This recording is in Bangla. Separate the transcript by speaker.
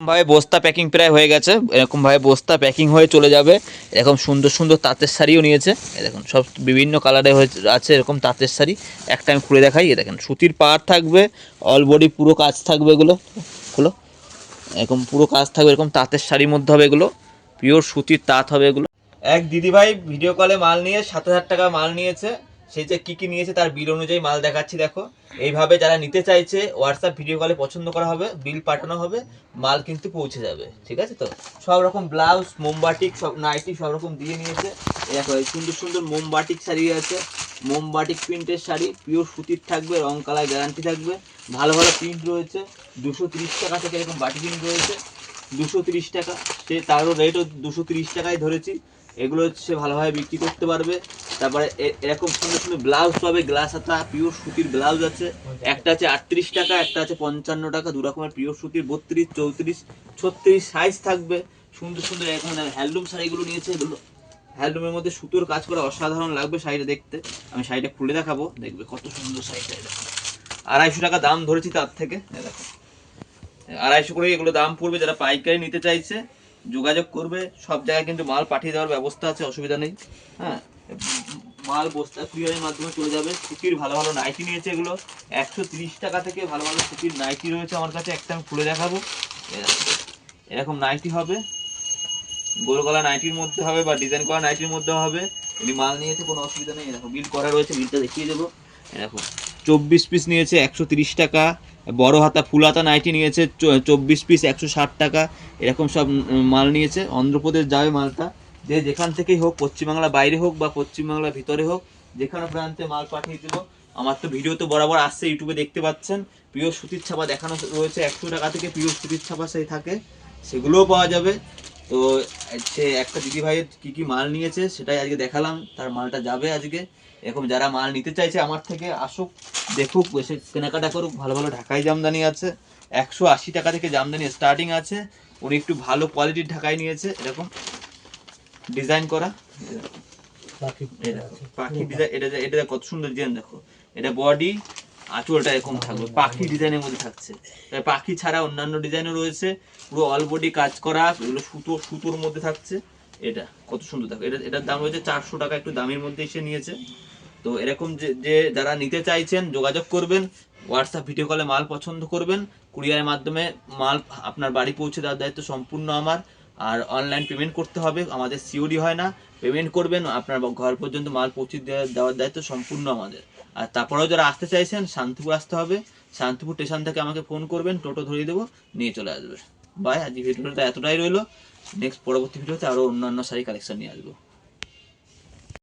Speaker 1: ভাবে বস্তা প্যাকিং প্রায় হয়ে গেছে। এরকম ভাবে বস্তা প্যাকিং হয়ে চলে যাবে। এরকম সুন্দর সুন্দর তাঁতের শাড়িও নিয়েছে। দেখুন, সব বিভিন্ন কালারে আছে এরকম তাঁতের শাড়ি। একটা আমি খুলে দেখাই, এ দেখেন, সুতির পাড় থাকবে অল বডি পুরো কাজ থাকবে এগুলো। হলো এরকম পুরো কাজ থাকবে, এরকম তাঁতের শাড়ির মধ্যে হবে এগুলো। পিওর সুতির তাঁত হবে এগুলো। এক দিদিভাই ভিডিও কলে মাল নিয়ে সাত হাজার টাকা মাল নিয়েছে। সে যে কি কি নিয়েছে তার বিল অনুযায়ী মাল দেখাচ্ছি, দেখো। এইভাবে যারা নিতে চাইছে হোয়াটসঅ্যাপ ভিডিও কলে পছন্দ করা হবে বিল পাঠানো হবে, মাল কিন্তু পৌঁছে যাবে, ঠিক আছে তো? সব রকম ব্লাউজ মোমবাটিক সব নাইটি সব রকম দিয়ে নিয়েছে। দেখো, এই সুন্দর সুন্দর মোমবাটিক শাড়ি আছে। মোমবাটিক প্রিন্টের শাড়ি পিওর সুতির থাকবে, রং কালার গ্যারান্টি থাকবে। ভালো ভালো প্রিন্ট রয়েছে। দুশো তিরিশ টাকা থেকে এরকম বাটি প্রিন্ট রয়েছে। দুশো তিরিশ টাকা। সে তারও রেটও দুশো তিরিশ টাকায় ধরেছি। এগুলো সে ভালোভাবে বিক্রি করতে পারবে। তারপরে এরকম সুন্দর সুন্দর ব্লাউজ পাবে গ্লাস হাতা পিওর সুতির ব্লাউজ আছে। একটা আছে আটত্রিশ টাকা, একটা আছে পঞ্চান্ন টাকা, দু রকমের পিওর সুতির, বত্রিশ, চৌত্রিশ, ছত্রিশ সাইজ থাকবে। সুন্দর সুন্দর এখন হ্যান্ডলুম শাড়িগুলো নিয়েছে এগুলো। হ্যান্ডলুমের মধ্যে সুতোর কাজ করা অসাধারণ লাগবে শাড়িটা দেখতে। আমি শাড়িটা খুলে দেখাবো, দেখবে কত সুন্দর শাড়িটা আড়াইশো টাকা দাম ধরেছি তার থেকে। দেখো। আড়াইশো করে এগুলো দাম পড়বে, যারা পাইকারি নিতে চাইছে, যোগাযোগ করবে। সব জায়গায় কিন্তু মাল পাঠিয়ে দেওয়ার ব্যবস্থা আছে, অসুবিধা নেই। হ্যাঁ? মাল বস্তা কুরিয়ারের মাধ্যমে চলে যাবে। সুতির ভালো ভালো নাইটি নিয়েছে এগুলো। একশো টাকা থেকে ভালো ভালো সুতির নাইটি রয়েছে আমার কাছে, একটা আমি খুলে দেখাবো। এরকম নাইটি হবে। গোল গলা নাইটির মধ্যে হবে বা ডিজাইন করা নাইটির মধ্যে হবে। এমনি মাল নিয়েছে কোনো অসুবিধা নেই, এরকম বিল করা রয়েছে বিলটা দেখিয়ে দেবো। এরকম। চব্বিশ পিস নিয়েছে, একশো টাকা। বড় হাতা ফুল হাতা নাইটি নিয়েছে চব্বিশ পিস একশো ষাট টাকা, এরকম সব মাল নিয়েছে। অন্ধ্রপ্রদেশ যাবে মালটা। যে যেখান থেকেই হোক পশ্চিমবাংলা বাইরে হোক বা পশ্চিমবাংলার ভিতরে হোক, যেখানে প্রান্তে মাল পাঠিয়ে দেবো আমার তো ভিডিও তো বরাবর আসছে, ইউটিউবে দেখতে পাচ্ছেন। প্রিয় সুতির ছাপা দেখানো রয়েছে, একশো টাকা থেকে প্রিয় সুতির ছাপা সেই থাকে, সেগুলোও পাওয়া যাবে। তো, সে একটা দিদি ভাইয়ের কি কি মাল নিয়েছে, সেটাই আজকে দেখালাম, তার মালটা যাবে আজকে। এরকম যারা মাল নিতে চাইছে আমার থেকে, আসুক। দেখুক এসে কেনাকাটা করুক ভালো ভালো ঢাকাই জামদানি আছে। একশো আশি টাকা থেকে জামদানি স্টার্টিং আছে। উনি একটু ভালো কোয়ালিটির ঢাকাই নিয়েছে এরকম ডিজাইন করা। পাখি ডিজাইন এটা এটা কত সুন্দর ডিজাইন দেখো। এটা বডি আঁচলটা এরকম থাকবে পাখি ডিজাইনের মধ্যে থাকছে। পাখি ছাড়া অন্যান্য ডিজাইনও রয়েছে পুরো অল বডি কাজ করা এগুলো সুতো সুতোর মধ্যে থাকছে। এটা কত সুন্দর দেখো এটা এটার দাম রয়েছে চারশো টাকা একটু দামের মধ্যে এসে নিয়েছে। তো এরকম যে যারা নিতে চাইছেন, যোগাযোগ করবেন হোয়াটসঅ্যাপ ভিডিও কলে মাল পছন্দ করবেন কুরিয়ারের মাধ্যমে মাল আপনার বাড়ি পৌঁছে দেওয়ার দায়িত্ব সম্পূর্ণ আমার। আর অনলাইন পেমেন্ট করতে হবে, আমাদের সিওডি হয় না পেমেন্ট করবেন, আপনার ঘর পর্যন্ত মাল পৌঁছে দেওয়া- দেওয়ার দায়িত্ব সম্পূর্ণ আমাদের। আর তারপরেও যারা আসতে চাইছেন, শান্তিপুর আসতে হবে, শান্তিপুর স্টেশন থেকে আমাকে ফোন করবেন, টোটো ধরিয়ে দেবো, নিয়ে চলে আসবে। বাই আজ ভিডিওটা এতটাই রইল নেক্সট পরবর্তী ভিডিওতে আরও অন্যান্য শাড়ি কালেকশন নিয়ে আসব।